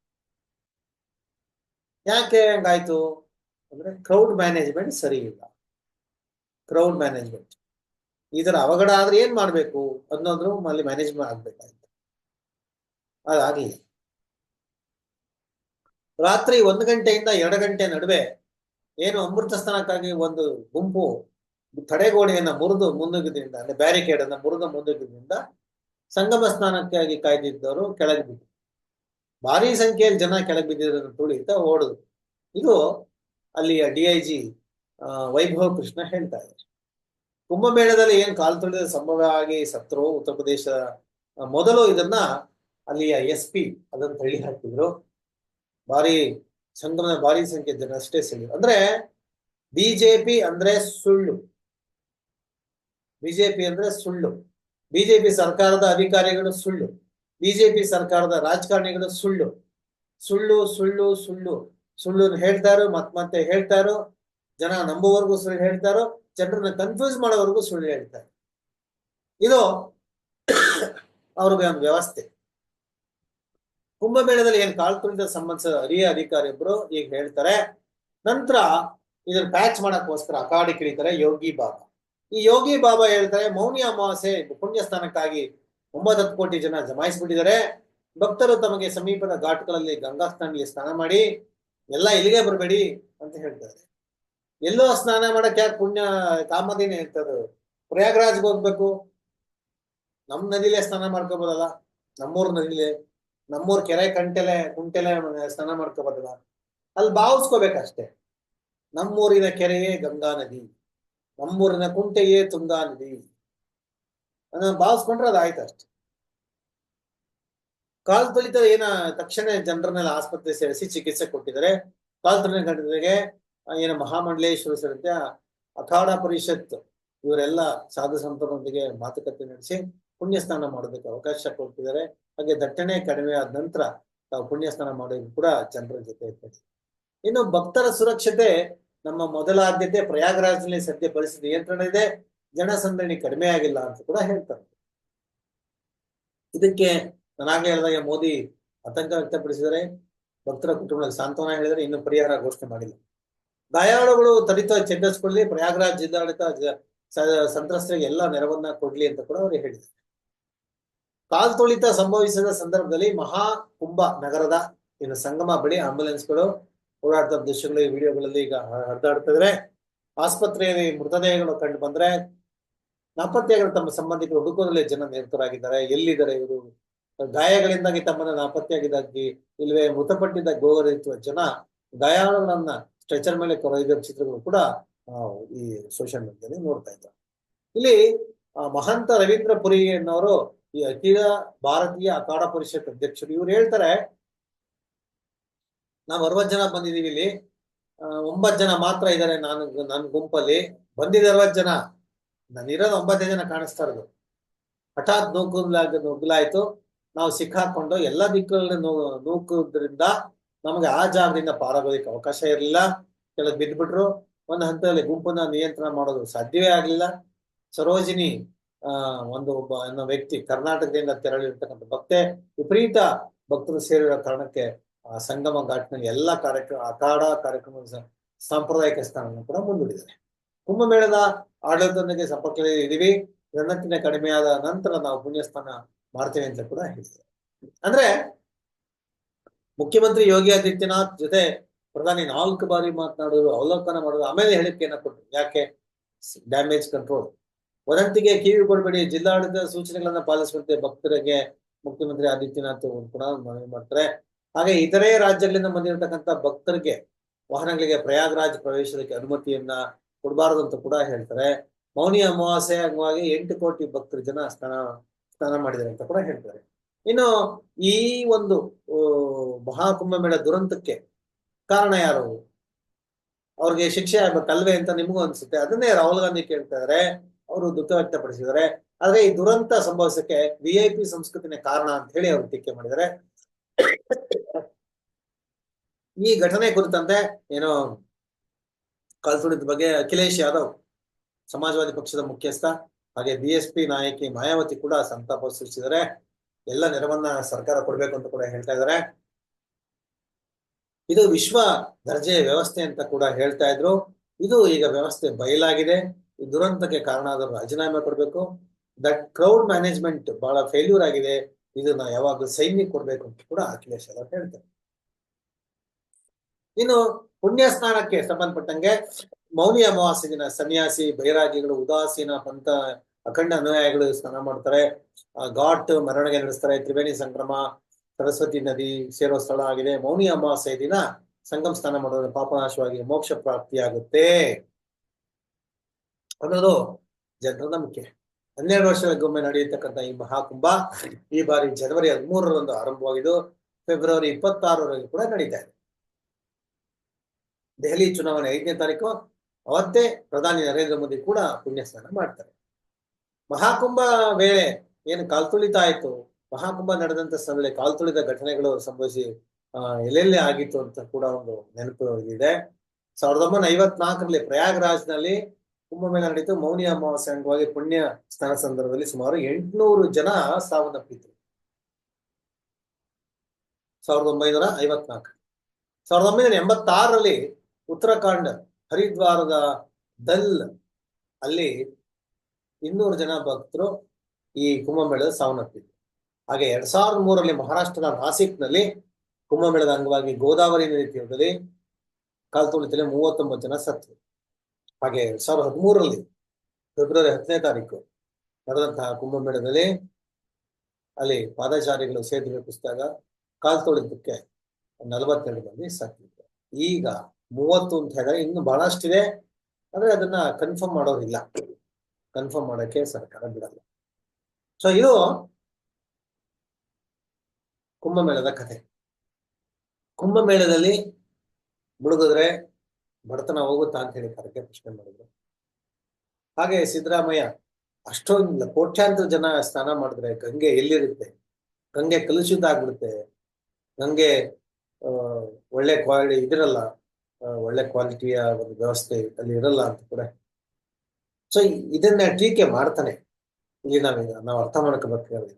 [SPEAKER 1] ಯಾಕೆ ಹಂಗಾಯ್ತು? ಅಂದ್ರೆ ಕ್ರೌಡ್ ಮ್ಯಾನೇಜ್ಮೆಂಟ್ ಸರಿ ಇಲ್ಲ. ಕ್ರೌಡ್ ಮ್ಯಾನೇಜ್ಮೆಂಟ್ ಇದರ ಅವಘಡ ಆದ್ರೆ ಏನ್ ಮಾಡ್ಬೇಕು ಅನ್ನೋದ್ರು ಅಲ್ಲಿ ಮ್ಯಾನೇಜ್ಮೆಂಟ್ ಆಗ್ಬೇಕಾಯ್ತು. ಅದಾಗ್ಲಿಲ್ಲ ರಾತ್ರಿ ಒಂದು ಗಂಟೆಯಿಂದ ಎರಡು ಗಂಟೆ ನಡುವೆ ಏನು ಅಮೃತ ಸ್ಥಾನಕ್ಕಾಗಿ ಒಂದು ಗುಂಪು ತಡೆಗೋಡೆಯನ್ನ ಮುರಿದು ಮುನ್ನುಗ್ಗಿದ್ರಿಂದ ಅಂದ್ರೆ ಬ್ಯಾರಿಕೇಡ್ ಅನ್ನ ಮುರಿದು ಮುನ್ನುಗ್ಗಿದ್ರಿಂದ ಸಂಗಮ ಸ್ನಾನಕ್ಕಾಗಿ ಕಾಯ್ದಿದ್ದವರು ಕೆಳಗೆ ಬಿದ್ದರು ಭಾರಿ ಸಂಖ್ಯೆಯಲ್ಲಿ ಜನ ಕೆಳಗೆ ಬಿದ್ದಿರೋದನ್ನು ತುಳಿತ ಓಡುದು. ಇದು ಅಲ್ಲಿಯ D I G Vaibhav Krishna ಹೇಳ್ತಾ ಇದ್ದಾರೆ. ಕುಂಭಮೇಳದಲ್ಲಿ ಏನ್ ಕಾಲು ತುಳಿದ ಸಂಭವ ಆಗಿ ಸತ್ರು ಉತ್ತರ ಪ್ರದೇಶ ಮೊದಲು ಇದನ್ನ ಅಲ್ಲಿಯ ಎಸ್ ಪಿ ಅದನ್ನ ತಳ್ಳಿ ಹಾಕಿದ್ರು. ಭಾರಿ ಸಂಗಮದ ಭಾರಿ ಸಂಖ್ಯೆ ಜನ ಅಷ್ಟೇ ಸಿಗಲಿ ಅಂದ್ರೆ ಬಿಜೆಪಿ ಅಂದ್ರೆ ಸುಳ್ಳು. ಬಿಜೆಪಿ ಅಂದ್ರೆ ಸುಳ್ಳು. ಬಿಜೆಪಿ ಸರ್ಕಾರದ ಅಧಿಕಾರಿಗಳು ಸುಳ್ಳು. ಬಿಜೆಪಿ ಸರ್ಕಾರದ ರಾಜಕಾರಣಿಗಳು ಸುಳ್ಳು. ಸುಳ್ಳು ಸುಳ್ಳು ಸುಳ್ಳು. ಸುಳ್ಳು ಹೇಳ್ತಾರೋ, ಮತ್ ಮತ್ತೆ ಹೇಳ್ತಾರೋ, ಜನ ನಂಬುವವರೆಗೂ ಸುಳ್ಳು ಹೇಳ್ತಾರೋ, ಜನರನ್ನ ಕನ್ಫ್ಯೂಸ್ ಮಾಡೋವರೆಗೂ ಸುಳ್ಳು ಹೇಳ್ತಾರೆ. ಇದು ಅವ್ರಿಗೆ ಒಂದು ವ್ಯವಸ್ಥೆ. ಕುಂಭಮೇಳದಲ್ಲಿ ಏನ್ ಕಾಲ್ ತುಳಿದ ಸಂಬಂಧಿಸಿದ ಹಿರಿಯ ಅಧಿಕಾರಿ ಒಬ್ರು ಈಗ ಹೇಳ್ತಾರೆ, ನಂತರ ಇದನ್ನ ಪ್ಯಾಚ್ ಮಾಡಕ್ಕೋಸ್ಕರ ಅಕಾಡಿ ಕಿಳಿತಾರೆ ಯೋಗಿ ಬಾಬಾ. ಈ ಯೋಗಿ ಬಾಬಾ ಹೇಳ್ತಾರೆ, ಮೌನಿ ಅಮಾವಾಸ್ಯೆ ಪುಣ್ಯ ಸ್ಥಾನಕ್ಕಾಗಿ ಒಂಬತ್ತು ಕೋಟಿ ಜನ ಜಮಾಯಿಸ್ಬಿಟ್ಟಿದ್ದಾರೆ. ಭಕ್ತರು ತಮಗೆ ಸಮೀಪದ ಘಾಟ್ಗಳಲ್ಲಿ ಗಂಗಾ ಸ್ನಾನಿಗೆ ಸ್ನಾನ ಮಾಡಿ, ಎಲ್ಲ ಇಲ್ಲಿಗೆ ಬರಬೇಡಿ ಅಂತ ಹೇಳ್ತಾರೆ. ಎಲ್ಲೋ ಸ್ನಾನ ಮಾಡಕ್ಕೆ ಯಾಕೆ ಪುಣ್ಯ ಕಾಮದಿನೇ ಇರ್ತದ ಪ್ರಯಾಗ್ರಾಜ್ಗೆ ಹೋಗ್ಬೇಕು. ನಮ್ ನದಿಲೇ ಸ್ನಾನ ಮಾಡ್ಕೋಬೋದಲ್ಲ, ನಮ್ಮೂರ್ ನದಿಲೇ. ನಮ್ಮೂರ್ ಕೆರೆ ಕಂಟೆಲೆ, ಕುಂಟೆಲೆ ಸ್ನಾನ ಮಾಡ್ಕೋಬೋದಲ್ಲ ಅಲ್ಲಿ ಭಾವಿಸ್ಕೋಬೇಕಷ್ಟೇ. ನಮ್ಮೂರಿನ ಕೆರೆಯೇ ಗಂಗಾ ನದಿ, ನಮ್ಮೂರಿನ ಕುಂಟೆಯೇ ತುಂಗಾ ನದಿ. ಅದನ್ನ ಭಾವಿಸ್ಕೊಂಡ್ರೆ ಅದಾಯ್ತು ಅಷ್ಟೆ. ಕಾಲ್ ತುಳಿತ ಏನ, ತಕ್ಷಣ ಜನರನ್ನೆಲ್ಲ ಆಸ್ಪತ್ರೆ ಸೇರಿಸಿ ಚಿಕಿತ್ಸೆ ಕೊಟ್ಟಿದ್ದಾರೆ. ಕಾಲ್ತುಳಿತ ಘಟನೆಗೆ ಏನು ಮಹಾಮಂಡಲೇಶ್ವರ ಸಹಿತ ಅಖಾಡ ಪರಿಷತ್ ಇವರೆಲ್ಲ ಸಾಧು ಸಂತರೊಂದಿಗೆ ಮಾತುಕತೆ ನಡೆಸಿ ಪುಣ್ಯ ಸ್ನಾನ ಮಾಡೋದಕ್ಕೆ ಅವಕಾಶ ಕೊಡ್ತಿದ್ದಾರೆ ಹಾಗೆ ದಟ್ಟಣೆ ಕಡಿಮೆ ಆದ ನಂತರ ತಾವು ಪುಣ್ಯ ಸ್ನಾನ ಮಾಡೋದು ಕೂಡ ಜನರ ಜೊತೆ ಇರ್ತದೆ. ಇನ್ನು ಭಕ್ತರ ಸುರಕ್ಷತೆ, ನಮ್ಮ ಮೊದಲ ಆದ್ಯತೆ ಪ್ರಯಾಗ್ರಾಜ್ನಲ್ಲಿ ಸದ್ಯ ಪರಿಸ್ಥಿತಿ ನಿಯಂತ್ರಣ ಇದೆ. ಜನಸಂದಣಿ ಕಡಿಮೆ ಆಗಿಲ್ಲ ಅಂತ ಕೂಡ ಹೇಳ್ತಾರೆ. ಇದಕ್ಕೆ ನಾನಾಗ್ಲೇ ಹೇಳಿದಾಗ ಮೋದಿ ಆತಂಕ ವ್ಯಕ್ತಪಡಿಸಿದರೆ ಭಕ್ತರ ಕುಟುಂಬಗಳಿಗೆ ಸಾಂತ್ವನ ಹೇಳಿದರೆ ಇನ್ನು ಪರಿಹಾರ ಘೋಷಣೆ ಮಾಡಿಲ್ಲ. ಗಾಯಾಳುಗಳು ತ್ವರಿತ ಚೇತರಿಸಿಕೊಳ್ಳಿ. ಪ್ರಯಾಗ್ರಾಜ್ ಜಿಲ್ಲಾಡಳಿತ ಸಂತ್ರಸ್ತರಿಗೆ ಎಲ್ಲ ನೆರವನ್ನ ಕೊಡ್ಲಿ ಅಂತ ಕೂಡ ಅವರು ಹೇಳಿದ್ದಾರೆ. ಕಾಲ್ತುಳಿತ ಸಂಭವಿಸಿದ ಸಂದರ್ಭದಲ್ಲಿ ಮಹಾ ಕುಂಭ ನಗರದ ಏನು ಸಂಗಮ ಬಳಿ ಆಂಬುಲೆನ್ಸ್ಗಳು ಓಡಾಡ್ತಾ ದೃಶ್ಯಗಳು ಈ ವಿಡಿಯೋಗಳಲ್ಲಿ ಈಗ ಹರಿದಾಡ್ತಿದ್ರೆ ಆಸ್ಪತ್ರೆಯಲ್ಲಿ ಮೃತದೇಹಗಳು ಕಂಡು ಬಂದ್ರೆ ನಾಪತ್ತೆಯಾಗಿರೋ ತಮ್ಮ ಸಂಬಂಧಿಕರು ಹುಡುಕೋದ್ರಲ್ಲಿ ಜನ ನಿರತರಾಗಿದ್ದಾರೆ. ಎಲ್ಲಿದ್ದಾರೆ ಇವರು? ಗಾಯಗಳಿಂದಾಗಿ ತಮ್ಮನ್ನ ನಾಪತ್ತೆಯಾಗಿದ್ದಾಗಿ ಇಲ್ವೇ ಮೃತಪಟ್ಟಿದ್ದ ಗೋವರಿಸುವ ಜನ ಗಾಯಾಳುಗಳನ್ನ ಸ್ಟ್ರೆಚರ್ ಮೇಲೆ ಕೊರೊಯ್ದ ಚಿತ್ರಗಳು ಕೂಡ ಈ ಸೋಷಿಯಲ್ ಮೀಡಿಯಾದಲ್ಲಿ ನೋಡ್ತಾ ಇದ್ದಾರೆ. ಇಲ್ಲಿ ಮಹಂತ ರವೀಂದ್ರ ಪುರಿ ಅನ್ನೋರು ಈ ಅಖಿಲ ಭಾರತೀಯ ಅಖಾಡ ಪರಿಷತ್ ಅಧ್ಯಕ್ಷರು ಇವ್ರು ಹೇಳ್ತಾರೆ, ನಾವು ಅರವತ್ ಜನ ಬಂದಿದೀವಿ ಇಲ್ಲಿ. ಒಂಬತ್ ಜನ ಮಾತ್ರ ಇದ್ದಾರೆ ನಾನು ನನ್ನ ಗುಂಪಲ್ಲಿ. ಬಂದಿದ ಅರವತ್ ಜನ. ನಾನಿರೋದು ಒಂಬತ್ತೇ ಜನ ಕಾಣಿಸ್ತಾ ಇರೋದು. ಹಠಾತ್ ನೂಕುಲಾಗ ನುಗ್ಲಾಯ್ತು ನಾವು ಸಿಕ್ಕಾಕೊಂಡು ಎಲ್ಲ ದಿಕ್ಕುಗಳನ್ನ ನೂಕುದ್ರಿಂದ ನಮಗೆ ಆ ಜಾಗದಿಂದ ಪಾರಾಗೋದಕ್ಕೆ ಅವಕಾಶ ಇರಲಿಲ್ಲ. ಕೆಲವು ಬಿದ್ದ್ಬಿಟ್ರು ಒಂದು ಹಂತದಲ್ಲಿ ಗುಂಪನ್ನ ನಿಯಂತ್ರಣ ಮಾಡೋದು ಸಾಧ್ಯವೇ ಆಗ್ಲಿಲ್ಲ. ಸರೋಜಿನಿ ಒಂದು ಒಬ್ಬ ಅನ್ನೋ ವ್ಯಕ್ತಿ ಕರ್ನಾಟಕದಿಂದ ತೆರಳಿರ್ತಕ್ಕಂಥ ಭಕ್ತೆ, ವಿಪರೀತ ಭಕ್ತರು ಸೇರಿರೋ ಕಾರಣಕ್ಕೆ ಆ ಸಂಗಮ ಘಾಟ್ನಲ್ಲಿ ಎಲ್ಲಾ ಕಾರ್ಯಕ್ರಮ ಅಖಾಡ ಕಾರ್ಯಕ್ರಮದ ಸಾಂಪ್ರದಾಯಿಕ ಸ್ಥಾನವನ್ನು ಕೂಡ ಮುಂದೂಡಿದ್ದಾರೆ. ಕುಂಭಮೇಳದ ಆಡಳಿತದೊಂದಿಗೆ ಸಂಪರ್ಕದಲ್ಲಿ ಇದೀವಿ ರಣತಿನ ಕಡಿಮೆಯಾದ ನಂತರ ನಾವು ಪುಣ್ಯಸ್ಥಾನ ಮಾಡ್ತೇವೆ ಅಂತ ಕೂಡ ಹೇಳಿದ್ದಾರೆ. ಅಂದ್ರೆ ಮುಖ್ಯಮಂತ್ರಿ ಯೋಗಿ ಆದಿತ್ಯನಾಥ್ ಜೊತೆ ಪ್ರಧಾನಿ ನಾಲ್ಕು ಬಾರಿ ಮಾತನಾಡೋದು ಅವಲೋಕನ ಮಾಡೋದು ಆಮೇಲೆ ಹೇಳಿಕೆಯನ್ನ ಕೊಟ್ಟರು. ಯಾಕೆ? Damage control. ವದಂತಿಗೆ ಕಿವಿ ಕೊಡಬೇಡಿ. ಜಿಲ್ಲಾಡಳಿತ ಸೂಚನೆಗಳನ್ನ ಪಾಲಿಸುವಂತೆ ಭಕ್ತರಿಗೆ ಮುಖ್ಯಮಂತ್ರಿ ಆದಿತ್ಯನಾಥ್ ಕೂಡ ಮನವಿ ಮಾಡ್ತಾರೆ. ಹಾಗೆ ಇತರೆ ರಾಜ್ಯಗಳಿಂದ ಬಂದಿರತಕ್ಕಂತ ಭಕ್ತರಿಗೆ ವಾಹನಗಳಿಗೆ ಪ್ರಯಾಗ್ರಾಜ್ ಪ್ರವೇಶಕ್ಕೆ ಅನುಮತಿಯನ್ನ ಕೊಡಬಾರದು ಅಂತ ಕೂಡ ಹೇಳ್ತಾರೆ. ಮೌನಿ ಅಮಾವಾಸ್ಯೆ ಅಂಗವಾಗಿ ಎಂಟು ಕೋಟಿ ಭಕ್ತರು ಜನ ಸ್ನಾನ ಸ್ನಾನ ಮಾಡಿದ್ದಾರೆ ಅಂತ ಕೂಡ ಹೇಳ್ತಾರೆ. ಇನ್ನು ಈ ಒಂದು ಮಹಾಕುಂಭ ಮಹಾಕುಂಭಮೇಳ ದುರಂತಕ್ಕೆ ಕಾರಣ ಯಾರು? ಅವ್ರಿಗೆ ಶಿಕ್ಷೆ ಆಗ್ಬೇಕಲ್ವೇ ಅಂತ ನಿಮಗೂ ಅನ್ಸುತ್ತೆ. ಅದನ್ನೇ ರಾಹುಲ್ ಗಾಂಧಿ ಕೇಳ್ತಾ ಇದಾರೆ. ಅವರು ದುಃಖ ವ್ಯಕ್ತಪಡಿಸಿದ್ದಾರೆ. ಆದ್ರೆ ಈ ದುರಂತ ಸಂಭವಿಸಕ್ಕೆ ವಿ ಐ ಕಾರಣ ಅಂತ ಹೇಳಿ ಅವರು ಟೀಕೆ ಮಾಡಿದ್ದಾರೆ. ಈ ಘಟನೆ ಕುರಿತಂತೆ ಏನು ಕಾಲ್ತುಳಿದ ಬಗ್ಗೆ ಅಖಿಲೇಶ್ ಯಾದವ್, ಸಮಾಜವಾದಿ ಪಕ್ಷದ ಮುಖ್ಯಸ್ಥ, ಹಾಗೆ ಬಿಎಸ್ಪಿ ನಾಯಕಿ ಮಾಯಾವತಿ ಕೂಡ ಸಂತಾಪ ಸೂಚಿಸಿದರೆ ಎಲ್ಲ ನೆರವನ್ನ ಸರ್ಕಾರ ಕೊಡ್ಬೇಕು ಅಂತ ಕೂಡ ಹೇಳ್ತಾ ಇದ್ದಾರೆ. ಇದು ವಿಶ್ವ ದರ್ಜೆಯ ವ್ಯವಸ್ಥೆ ಅಂತ ಕೂಡ ಹೇಳ್ತಾ ಇದ್ರು. ಇದು ಈಗ ವ್ಯವಸ್ಥೆ ಬಯಲಾಗಿದೆ. ದುರಂತಕ್ಕೆ ಕಾರಣ ಆದವರು ರಾಜೀನಾಮೆ ಕೊಡ್ಬೇಕು. ದಟ್ ಕ್ರೌಡ್ ಮ್ಯಾನೇಜ್ಮೆಂಟ್ ಬಹಳ ಫೇಲ್ಯೂರ್ ಆಗಿದೆ. ಇದನ್ನ ಯಾವಾಗಲೂ ಸೈನ್ಯ ಕೊಡ್ಬೇಕು ಅಂತ ಕೂಡ ಅಖಿಲೇಶ್ ಯಾದವ್ ಹೇಳ್ತಾರೆ. ಇನ್ನು ಪುಣ್ಯ ಸ್ನಾನಕ್ಕೆ ಸಂಬಂಧಪಟ್ಟಂಗೆ ಮೌನಿ ಅಮಾವಾಸ್ಯ ದಿನ ಸನ್ಯಾಸಿ ಬೈರಾಗಿಗಳು ಉದಾಸೀನ ಪಂತ ಅಖಂಡ ಅನುಯಾಯಿಗಳು ಸ್ನಾನ ಮಾಡ್ತಾರೆ. ಘಾಟ್ ಮೆರವಣಿಗೆ ನಡೆಸ್ತಾರೆ. ತ್ರಿವೇಣಿ ಸಂಕ್ರಮ ಸರಸ್ವತಿ ನದಿ ಸೇರೋ ಸ್ಥಳ ಆಗಿದೆ. ಮೌನಿ ಅಮಾವಾಸ್ಯ ದಿನ ಸಂಗಮ ಸ್ನಾನ ಮಾಡೋದ್ರೆ ಪಾಪನಾಶವಾಗಿ ಮೋಕ್ಷ ಪ್ರಾಪ್ತಿಯಾಗುತ್ತೆ. ಅನ್ನೋದು ಜನರ ನಂಬಿಕೆ ಹನ್ನೆರಡು ವರ್ಷಗಳಿಗೊಮ್ಮೆ ನಡೆಯತಕ್ಕಂಥ ಈ ಮಹಾಕುಂಭ ಈ ಬಾರಿ ಜನವರಿ ಹದಿಮೂರರಂದು ಆರಂಭವಾಗಿದ್ದು, ಫೆಬ್ರವರಿ ಇಪ್ಪತ್ತಾರರಲ್ಲಿ ಕೂಡ ನಡೀತಾ ಇದೆ. ದೆಹಲಿ ಚುನಾವಣೆ ಐದನೇ ತಾರೀಕು, ಅವತ್ತೇ ಪ್ರಧಾನಿ ನರೇಂದ್ರ ಮೋದಿ ಕೂಡ ಪುಣ್ಯ ಸ್ನಾನ ಮಾಡ್ತಾರೆ. ಮಹಾಕುಂಭ ವೇಳೆ ಏನು ಕಾಲ್ತುಳಿತ ಆಯ್ತು ಮಹಾಕುಂಭ ನಡೆದಂತ ಸ್ಥಳದಲ್ಲಿ ಕಾಲ್ತುಳಿತ ಘಟನೆಗಳು ಸಂಭವಿಸಿ ಎಲ್ಲೆಲ್ಲಿ ಆಗಿತ್ತು ಅಂತ ಕೂಡ ಒಂದು ನೆನಪು ಇದೆ. ಸಾವಿರದ ಒಂಬೈನೂರ ಐವತ್ನಾಲ್ಕರಲ್ಲಿ ಪ್ರಯಾಗ್ರಾಜ್ನಲ್ಲಿ ಕುಂಭಮೇಳ ನಡೀತು. ಮೌನಿ ಅಮಾವಾಸ್ಯ ಅಂಗವಾಗಿ ಪುಣ್ಯ ಸ್ನಾನ ಸಂದರ್ಭದಲ್ಲಿ ಸುಮಾರು ಎಂಟುನೂರು ಜನ ಸಾವನ್ನಪ್ಪಿದ್ರು. ಸಾವಿರದ ಒಂಬೈನೂರ ಐವತ್ನಾಲ್ಕು. ಸಾವಿರದ ಒಂಬೈನೂರ ಎಂಬತ್ತಾರರಲ್ಲಿ ಉತ್ತರಾಖಂಡ್ ಹರಿದ್ವಾರದ ದಲ್ ಅಲ್ಲಿ ಇನ್ನೂರು ಜನ ಭಕ್ತರು ಈ ಕುಂಭಮೇಳದ ಸಾವನ್ನಪ್ಪಿದ್ರು. ಹಾಗೆ ಎರಡ್ ಸಾವಿರದ ಮೂರರಲ್ಲಿ ಮಹಾರಾಷ್ಟ್ರದ ನಾಸಿಕ್ನಲ್ಲಿ ಕುಂಭಮೇಳದ ಅಂಗವಾಗಿ ಗೋದಾವರಿ ನದಿ ತೀರದಲ್ಲಿ ಕಾಲ್ತುಳಿತಲ್ಲಿ ಮೂವತ್ತೊಂಬತ್ತು ಜನ ಸತ್ರು ಹಾಗೆ ಎರಡ್ ಸಾವಿರದ ಹದಿಮೂರರಲ್ಲಿ ಫೆಬ್ರವರಿ ಹತ್ತನೇ ತಾರೀಕು ನಡೆದಂತಹ ಕುಂಭಮೇಳದಲ್ಲಿ ಅಲ್ಲಿ ಪಾದಚಾರಿಗಳು ಸೇತುವೆ ಪುಸ್ತಕ ಕಾಲ್ ತೊಳೆದಕ್ಕೆ ನಲವತ್ತೆರಡು ಮಂದಿ ಸತ್ತಿದ್ರು ಈಗ ಮೂವತ್ತು ಅಂತ ಹೇಳಿದ್ರೆ ಇನ್ನು ಬಹಳಷ್ಟಿದೆ. ಆದ್ರೆ ಅದನ್ನ ಕನ್ಫರ್ಮ್ ಮಾಡೋರಿಲ್ಲ. ಕನ್ಫರ್ಮ್ ಮಾಡೋಕೆ ಸರ್ಕಾರ ಬಿಡಲ್ಲ. ಸೊ ಇದು ಕುಂಭಮೇಳದ ಕಥೆ. ಕುಂಭಮೇಳದಲ್ಲಿ ಮುಳುಗಿದ್ರೆ ಬಡತನ ಹೋಗುತ್ತಾ ಅಂತ ಹೇಳಿ ಕರಕೆ ಪ್ರಶ್ನೆ ಮಾಡಿದ್ರು. ಹಾಗೆ ಸಿದ್ದರಾಮಯ್ಯ, ಅಷ್ಟೊಂದು ಕೋಟ್ಯಾಂತರ ಜನ ಸ್ನಾನ ಮಾಡಿದ್ರೆ ಗಂಗೆ ಎಲ್ಲಿರುತ್ತೆ? ಗಂಗೆ ಕಲುಷಿತ ಆಗ್ಬಿಡುತ್ತೆ. ಗಂಗೆ ಒಳ್ಳೆ ಕ್ವಾಲಿಟಿ ಇದಿರಲ್ಲ. ಒಳ್ಳೆ ಕ್ವಾಲಿಟಿಯ ಒಂದು ವ್ಯವಸ್ಥೆ ಅಲ್ಲಿ ಇರಲ್ಲ ಅಂತ ಕೂಡ. ಸೊ ಇದನ್ನ ಟೀಕೆ ಮಾಡ್ತಾನೆ. ಇಲ್ಲಿ ನಾವೀಗ ನಾವು ಅರ್ಥ ಮಾಡ್ಕೋಬೇಕಾದ್ರೆ,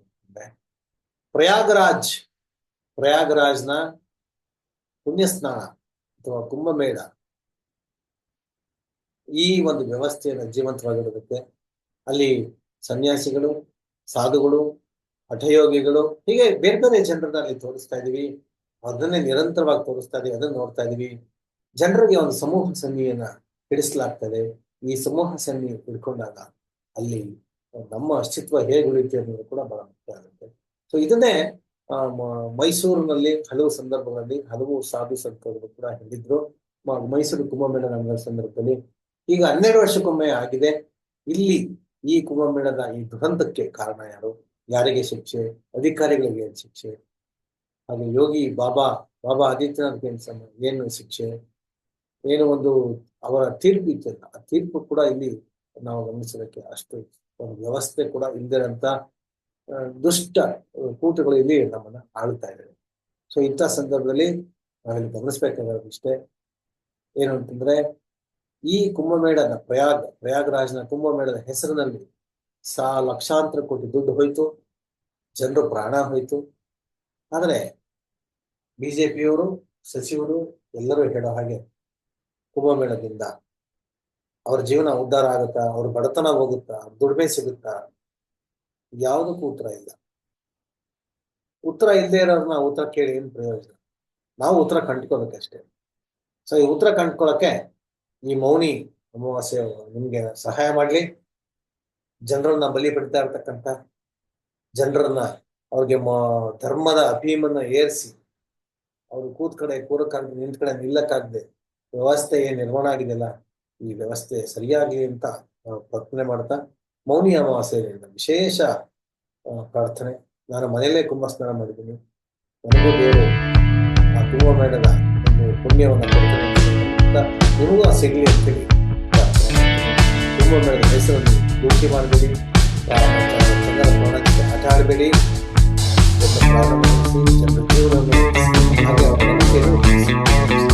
[SPEAKER 1] ಪ್ರಯಾಗರಾಜ್, ಪ್ರಯಾಗರಾಜ್ನ ಪುಣ್ಯಸ್ನಾನ ಅಥವಾ ಕುಂಭಮೇಳ ಈ ಒಂದು ವ್ಯವಸ್ಥೆಯನ್ನು ಜೀವಂತವಾಗಿಡೋದಕ್ಕೆ ಅಲ್ಲಿ ಸನ್ಯಾಸಿಗಳು, ಸಾಧುಗಳು, ಹಠಯೋಗಿಗಳು, ಹೀಗೆ ಬೇರೆ ಬೇರೆ ಜನರನ್ನ ಅಲ್ಲಿ ತೋರಿಸ್ತಾ ಇದೀವಿ. ಅದನ್ನೇ ನಿರಂತರವಾಗಿ ತೋರಿಸ್ತಾ ಇದೀವಿ, ಅದನ್ನ ನೋಡ್ತಾ ಇದೀವಿ. ಜನರಿಗೆ ಒಂದು ಸಮೂಹ ಸನ್ನಿಯನ್ನ ಹಿಡಿಸಲಾಗ್ತದೆ. ಈ ಸಮೂಹ ಸನ್ನಿ ಹಿಡ್ಕೊಂಡಾಗ ಅಲ್ಲಿ ನಮ್ಮ ಅಸ್ತಿತ್ವ ಹೇಗೆ ಉಳಿಯುತ್ತೆ ಅನ್ನೋದು ಕೂಡ ಬಹಳ ಮುಖ್ಯ ಆಗುತ್ತೆ. ಸೊ ಇದನ್ನೇ ಮೈಸೂರಿನಲ್ಲಿ ಹಲವು ಸಂದರ್ಭಗಳಲ್ಲಿ ಹಲವು ಸಾಧು ಸಂತರು ಕೂಡ ಹೇಳಿದ್ರು. ಮೈಸೂರು ಕುಂಭಮೇಳ ನಡೆದ ಸಂದರ್ಭದಲ್ಲಿ ಈಗ ಹನ್ನೆರಡು ವರ್ಷಕ್ಕೊಮ್ಮೆ ಆಗಿದೆ. ಇಲ್ಲಿ ಈ ಕುಂಭಮೇಳದ ಈ ದುರಂತಕ್ಕೆ ಕಾರಣ ಯಾರು? ಯಾರಿಗೆ ಶಿಕ್ಷೆ? ಅಧಿಕಾರಿಗಳಿಗೆ ಏನು ಶಿಕ್ಷೆ? ಹಾಗೆ ಯೋಗಿ ಬಾಬಾ ಬಾಬಾ ಆದಿತ್ಯನಾಥ್ ಏನ್ ಏನು ಶಿಕ್ಷೆ? ಏನು ಒಂದು ಅವರ ತೀರ್ಪು ಇತ್ತಲ್ಲ ಆ ತೀರ್ಪು ಕೂಡ ಇಲ್ಲಿ ನಾವು ಗಮನಿಸೋದಕ್ಕೆ ಅಷ್ಟು ಒಂದು ವ್ಯವಸ್ಥೆ ಕೂಡ ಇಲ್ದಿರಂತ ಆ, ದುಷ್ಟ ಕೂಟಗಳು ಇಲ್ಲಿ ನಮ್ಮನ್ನ ಆಳ್ತಾ ಇದ್ದಾರೆ ಸೊ ಇಂಥ ಸಂದರ್ಭದಲ್ಲಿ ನಾವಿಲ್ಲಿ ಗಮನಿಸ್ಬೇಕಾಗಿರೋದು ಇಷ್ಟೇ. ಏನು ಅಂತಂದ್ರೆ ಈ ಕುಂಭಮೇಳದ ಪ್ರಯಾಗ್, ಪ್ರಯಾಗರಾಜನ ಕುಂಭಮೇಳದ ಹೆಸರಿನಲ್ಲಿ ಸಾ ಲಕ್ಷಾಂತರ ಕೋಟಿ ದುಡ್ಡು ಹೋಯ್ತು, ಜನರು ಪ್ರಾಣ ಹೋಯ್ತು. ಆದರೆ ಬಿಜೆಪಿಯವರು, ಸಚಿವರು ಎಲ್ಲರೂ ಹೇಳೋ ಹಾಗೆ ಕುಂಭಮೇಳದಿಂದ ಅವ್ರ ಜೀವನ ಉದ್ಧಾರ ಆಗುತ್ತಾ, ಅವ್ರ ಬಡತನ ಹೋಗುತ್ತಾ ದುಡಿಮೆ ಸಿಗುತ್ತಾ? ಯಾವುದಕ್ಕೂ ಉತ್ತರ ಇಲ್ಲ. ಉತ್ತರ ಇಲ್ಲದೆ ಇರೋರ್ನ ಉತ್ತರ ಕೇಳಿ ಏನ್ ಪ್ರಯೋಜನ? ನಾವು ಉತ್ತರ ಕಂಡ್ಕೋಬೇಕಷ್ಟೇ ಸೊ ಈ ಉತ್ತರ ಕಂಡ್ಕೊಳಕ್ಕೆ ಈ ಮೌನಿ ಅಮಾವಾಸ್ಯೆ ನಿಮ್ಗೆ ಸಹಾಯ ಮಾಡ್ಲಿ. ಜನರನ್ನ ಬಲಿ ಪಡಿತಾ ಇರ್ತಕ್ಕಂಥ ಜನರನ್ನ ಅವ್ರಿಗೆ ಧರ್ಮದ ಅಭೀಮನ್ನ ಏರಿಸಿ, ಅವ್ರು ಕೂತ್ ಕಡೆ ಕೂರಕ್ಕಾಗದೆ ನಿಂತ ಕಡೆ ನಿಲ್ಲಕ್ಕಾಗದೆ, ವ್ಯವಸ್ಥೆ ಏನ್ ನಿರ್ಮಾಣ ಆಗಿದೆಯಲ್ಲ ಈ ವ್ಯವಸ್ಥೆ ಸರಿಯಾಗಿ ಅಂತ ಪ್ರಾರ್ಥನೆ ಮಾಡ್ತಾ, ಮೌನಿ ಅಮಾವಾಸ್ಯೆ ವಿಶೇಷ ಪ್ರಾರ್ಥನೆ. ನಾನು ಮನೆಯಲ್ಲೇ ಕುಂಭ ಸ್ನಾನ ಮಾಡಿದ್ದೀನಿ. ನನಗೂ ದೇವರು ಆ ಕುಂಭಮೇಳದ ಒಂದು ಪುಣ್ಯವನ್ನು ಕೊಡ್ತಾನೆ ಅಂತ ನಿಮಗೂ ಆ ಸಿಗ್ಲಿ ಅಂತೇಳಿ ಪ್ರಾರ್ಥನೆ ಮಾಡ್ತೀನಿ. ಕುಂಭಮೇಳದ ಹೆಸರನ್ನು ದೂಷಿ ಮಾಡಬೇಡಿ ಜನರ ಪ್ರಾಣಕ್ಕೆ ಆಟ ಆಡಬೇಡಿ ಜನರ ಪ್ರಾಣ ಉಳಿಸಿ, ಜನರ ಜೀವನವನ್ನು ಉಳಿಸಿ, ಹಾಗೆ ಅವರ ನಂಬಿಕೆಯನ್ನು ಉಳಿಸಿ.